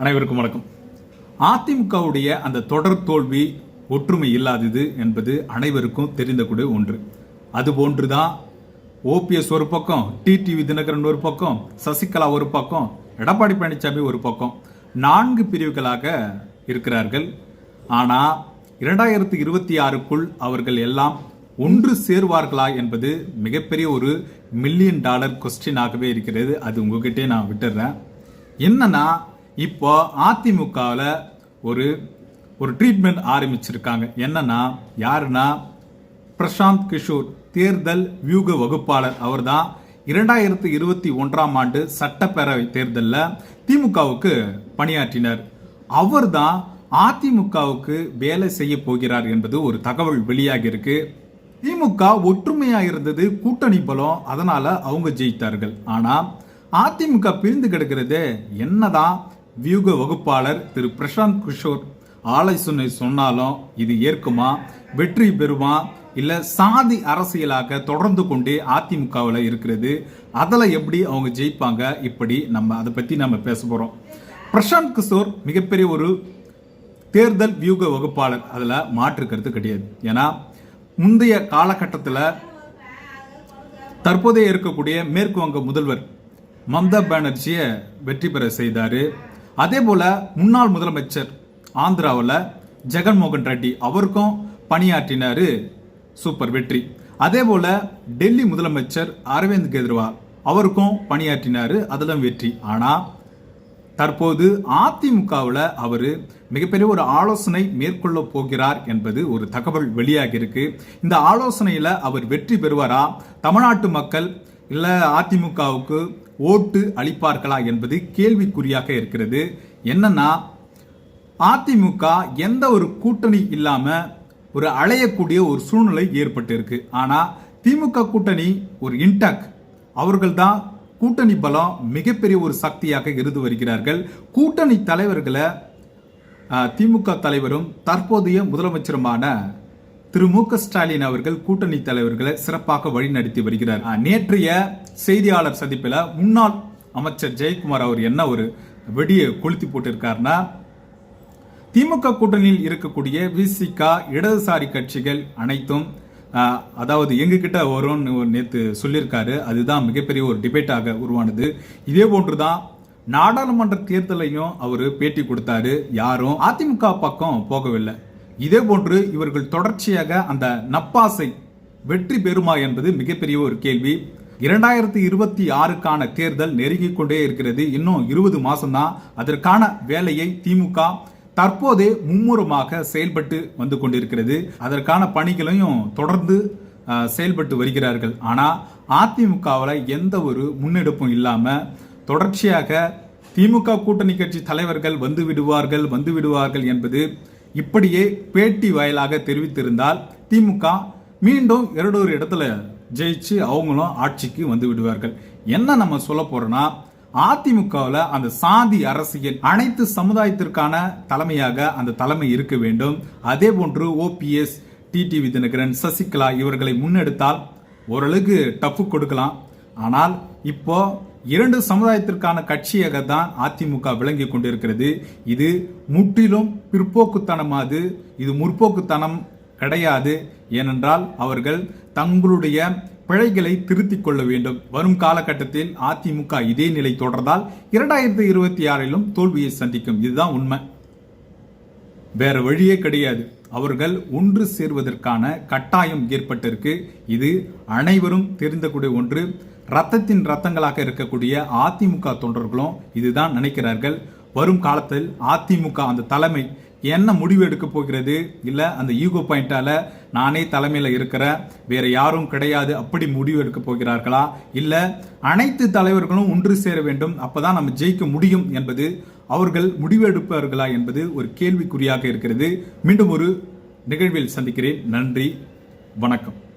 அனைவருக்கும் வணக்கம். அதிமுகவுடைய அந்த தொடர் தோல்வி ஒற்றுமை இல்லாதது என்பது அனைவருக்கும் தெரிந்த கூட ஒன்று. அதுபோன்றுதான் ஓபிஎஸ் ஒரு பக்கம் டிடிவி தினகரன் ஒரு பக்கம் சசிகலா ஒரு பக்கம் எடப்பாடி பழனிசாமி ஒரு பக்கம். நான்கு பிரிவுகளாக இருக்கிறார்கள். ஆனால் இரண்டாயிரத்தி இருபத்தி ஆறுக்குள் அவர்கள் எல்லாம் ஒன்று சேருவார்களா என்பது மிகப்பெரிய ஒரு மில்லியன் டாலர் கொஸ்டின் ஆகவே இருக்கிறது. அது உங்ககிட்டே நான் விட்டுடுறேன் என்னன்னா இப்போ அதிமுகவில் ஒரு ஒரு ட்ரீட்மெண்ட் ஆரம்பிச்சிருக்காங்க. என்னன்னா யாருன்னா பிரசாந்த் கிஷோர் தேர்தல் வியூக வகுப்பாளர். அவர்தான் இரண்டாயிரத்தி இருபத்தி ஒன்றாம் ஆண்டு சட்டப்பேரவை தேர்தலில் திமுகவுக்கு பணியாற்றினார். அவர்தான் அதிமுகவுக்கு வேலை செய்ய போகிறார் என்பது ஒரு தகவல் வெளியாகி இருக்கு. திமுக ஒற்றுமையாக இருந்தது கூட்டணி பலம் அதனால அவங்க ஜெயித்தார்கள். ஆனால் அதிமுக பிரிந்து கிடக்கிறது என்னதான் வியூக வகுப்பாளர் திரு பிரசாந்த் கிஷோர் ஆலோசனை சொன்னாலும் இது ஏற்குமா வெற்றி பெறுமா இல்ல சாதி அரசியலாக தொடர்ந்து கொண்டே அதிமுகவில் இருக்கிறது அதில் எப்படி அவங்க ஜெயிப்பாங்க இப்படி நம்ம அதை பத்தி நம்ம பேச போறோம். பிரசாந்த் கிஷோர் மிகப்பெரிய ஒரு தேர்தல் வியூக வகுப்பாளர். அதில் மாற்று கருத்து கிடையாது. ஏன்னா முந்தைய காலகட்டத்தில் தற்போதைய இருக்கக்கூடிய மேற்கு வங்க முதல்வர் மம்தா பானர்ஜியை வெற்றி பெற செய்தார். அதே போல் முன்னாள் முதலமைச்சர் ஆந்திராவில் ஜெகன்மோகன் ரெட்டி அவருக்கும் பணியாற்றினாரு சூப்பர் வெற்றி. அதே போல் டெல்லி முதலமைச்சர் அரவிந்த் கெஜ்ரிவால் அவருக்கும் பணியாற்றினாரு அதிலும் வெற்றி. ஆனால் தற்போது அதிமுகவில் அவர் மிகப்பெரிய ஒரு ஆலோசனை மேற்கொள்ள போகிறார் என்பது ஒரு தகவல் வெளியாகி இருக்கு. இந்த ஆலோசனையில் அவர் வெற்றி பெறுவாரா? தமிழ்நாட்டு மக்கள் இல்லை அதிமுகவுக்கு ஓட்டு அளிப்பார்களா என்பது கேள்விக்குறியாக இருக்கிறது. என்னன்னா அதிமுக எந்த ஒரு கூட்டணி இல்லாம ஒரு அலையக்கூடிய ஒரு சூழ்நிலை ஏற்பட்டு இருக்கு ஆனா திமுக கூட்டணி ஒரு இன்டாக் அவர்கள்தான் கூட்டணி பலம் மிகப்பெரிய ஒரு சக்தியாக இருந்து வருகிறார்கள். கூட்டணி தலைவர்களை திமுக தலைவரும் தற்போதைய முதலமைச்சருமான திரு மு க ஸ்டாலின் அவர்கள் கூட்டணி தலைவர்களை சிறப்பாக வழிநடத்தி வருகிறார். நேற்றைய செய்தியாளர் சந்திப்பில் முன்னாள் அமைச்சர் ஜெயக்குமார் அவர் என்ன ஒரு வெடியை கொளுத்தி போட்டிருக்காருன்னா திமுக கூட்டணியில் இருக்கக்கூடிய விசிகா இடதுசாரி கட்சிகள் அனைத்தும் அதாவது எங்ககிட்ட வரும்னு நேற்று சொல்லியிருக்காரு. அதுதான் மிகப்பெரிய ஒரு டிபேட்டாக உருவானது. இதே போன்றுதான் நாடாளுமன்ற தேர்தலையும் அவர் பேட்டி கொடுத்தாரு. யாரும் அதிமுக பக்கம் போகவில்லை. இதே போன்று இவர்கள் தொடர்ச்சியாக அந்த நப்பாசை வெற்றி பெறுமா என்பது மிகப்பெரிய ஒரு கேள்வி. இரண்டாயிரத்தி இருபத்தி ஆறுக்கான தேர்தல் நெருங்கிக் கொண்டே இருக்கிறது. இன்னும் இருபது மாசம்தான். அதற்கான வேலையை திமுக தற்போதே மும்முரமாக செயல்பட்டு வந்து கொண்டிருக்கிறது. அதற்கான பணிகளையும் தொடர்ந்து செயல்பட்டு வருகிறார்கள். ஆனால் அதிமுகவில் எந்த ஒரு முன்னெடுப்பும் இல்லாமல் தொடர்ச்சியாக திமுக கூட்டணி கட்சி தலைவர்கள் வந்து விடுவார்கள் வந்து விடுவார்கள் என்பது இப்படியே பேட்டி வாயிலாக தெரிவித்திருந்தால் திமுக மீண்டும் இரண்டொரு இடத்துல ஜெயிச்சு அவங்களும் ஆட்சிக்கு வந்து விடுவார்கள். என்ன நம்ம சொல்ல போறோம்னா அதிமுகவில் அந்த சாதி அரசியல் அனைத்து சமுதாயத்திற்கான தலைமையாக அந்த தலைமை இருக்க வேண்டும். அதே போன்று ஓபிஎஸ் டிடிவி தினகரன் சசிகலா இவர்களை முன்னெடுத்தால் ஓரளவுக்கு டஃப் கொடுக்கலாம். ஆனால் இப்போ இரண்டு சமுதாயத்திற்கான கட்சியாக தான் அதிமுக விளங்கி கொண்டிருக்கிறது. இது முற்றிலும் பிற்போக்குத்தனமாது இது முற்போக்குத்தனம் கிடையாது. ஏனென்றால் அவர்கள் தங்களுடைய பிழைகளை திருத்திக் கொள்ள வேண்டும். வரும் காலகட்டத்தில் அதிமுக இதே நிலை தொடர்ந்தால் இரண்டாயிரத்தி இருபத்தி ஆறிலும் தோல்வியை சந்திக்கும். இதுதான் உண்மை. வேற வழியே கிடையாது. அவர்கள் ஒன்று சேர்வதற்கான கட்டாயம் ஏற்பட்டிருக்கு. இது அனைவரும் தெரிந்தக்கூடிய ஒன்று. ரத்தத்தின் ரத்தங்களாக இருக்கக்கூடிய அதிமுக தொண்டர்களும் இதுதான் நினைக்கிறார்கள். வரும் காலத்தில் அதிமுக அந்த தலைமை என்ன முடிவு எடுக்க போகிறது? இல்ல அந்த ஈகோ பாயிண்டால நானே தலைமையில இருக்கிற வேற யாரும் கிடையாது அப்படி முடிவு எடுக்க போகிறார்களா? இல்ல அனைத்து தலைவர்களும் ஒன்று சேர வேண்டும் அப்பதான் நம்ம ஜெயிக்க முடியும் என்பது அவர்கள் முடிவெடுப்பார்களா என்பது ஒரு கேள்விக்குறியாக இருக்கிறது. மீண்டும் ஒரு நிகழ்வில் சந்திக்கிறேன். நன்றி வணக்கம்.